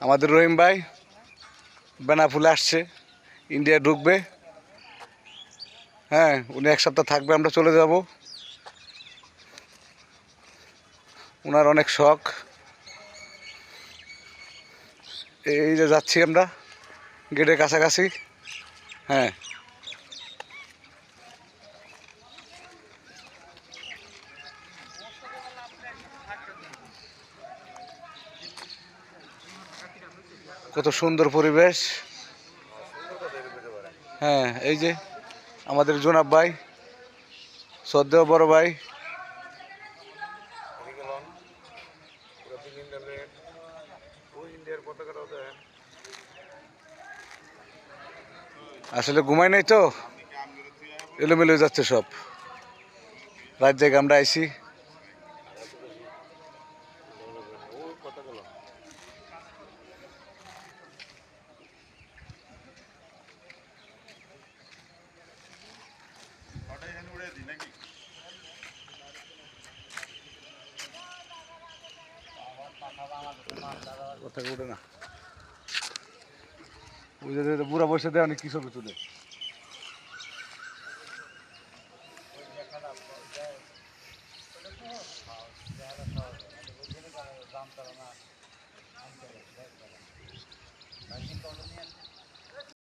আমাদের রহিম ভাই, বেনাফুলে আসছে ইন্ডিয়া ঢুকবে। হ্যাঁ উনি এক সপ্তাহ থাকবে, আমরা চলে যাব। ওনার অনেক শখ। এই যে যাচ্ছি আমরা, গেটের কাছাকাছি। হ্যাঁ। কত সুন্দর পরিবেশ। হ্যাঁ এই যে আমাদের জোনাব ভাই, শ্রদ্ধেয় বড় ভাই। আসলে ঘুমাই নাই তো? এলোমেলো যাচ্ছে সব। রাত জায়গা আমরা আইছি কথা উঠে না। বুড়া বসে দেয় অনেক কি ছবি তুলে।